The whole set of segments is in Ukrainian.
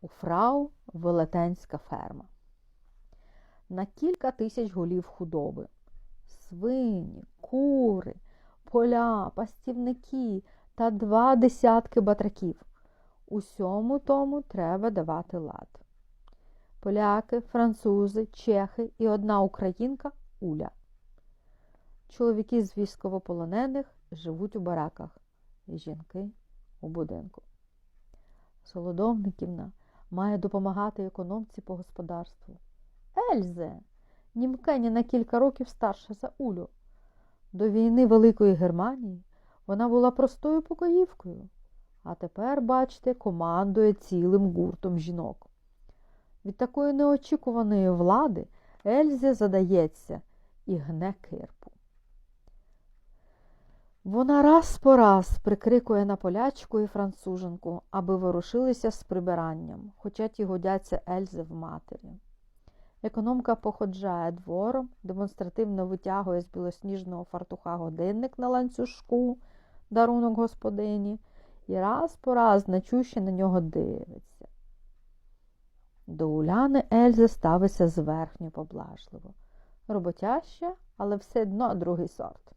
у фрау велетенська ферма. На кілька тисяч голів худоби. Свині, кури, поля, пастівники та два десятки батраків. Усьому тому треба давати лад. Поляки, французи, чехи і одна українка Уля. Чоловіки з військовополонених живуть у бараках, жінки у будинку. Солодовниківна має допомагати економці по господарству. Ельзе, німкені на кілька років старша за Улю. До війни Великої Германії вона була простою покоївкою, а тепер, бачите, командує цілим гуртом жінок. Від такої неочікуваної влади Ельзі задається і гне кирпу. Вона раз по раз прикрикує на полячку і француженку, аби ворушилися з прибиранням, хоча ті годяться Ельзи в матері. Економка походжає двором, демонстративно витягує з білосніжного фартуха годинник на ланцюжку, дарунок господині, і раз по раз начуще на нього дивиться. До Уляни Ельза ставиться зверхньо поблажливо. Роботяща, але все одно другий сорт.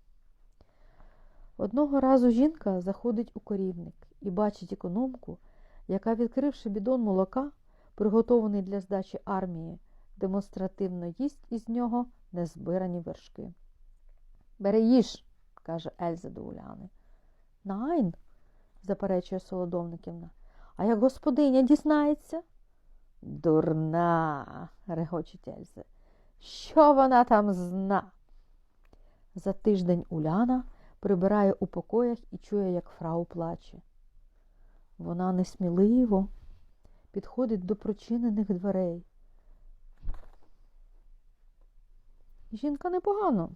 Одного разу жінка заходить у корівник і бачить економку, яка, відкривши бідон молока, приготований для здачі армії, демонстративно їсть із нього незбирані вершки. Бери їж, каже Ельза до Уляни. Найн, заперечує Солодовниківна. А як господиня дізнається? Дурна, регочить Ельза. Що вона там зна? За тиждень Уляна прибирає у покоях і чує, як фрау плаче. Вона несміливо підходить до прочинених дверей. Жінка непогано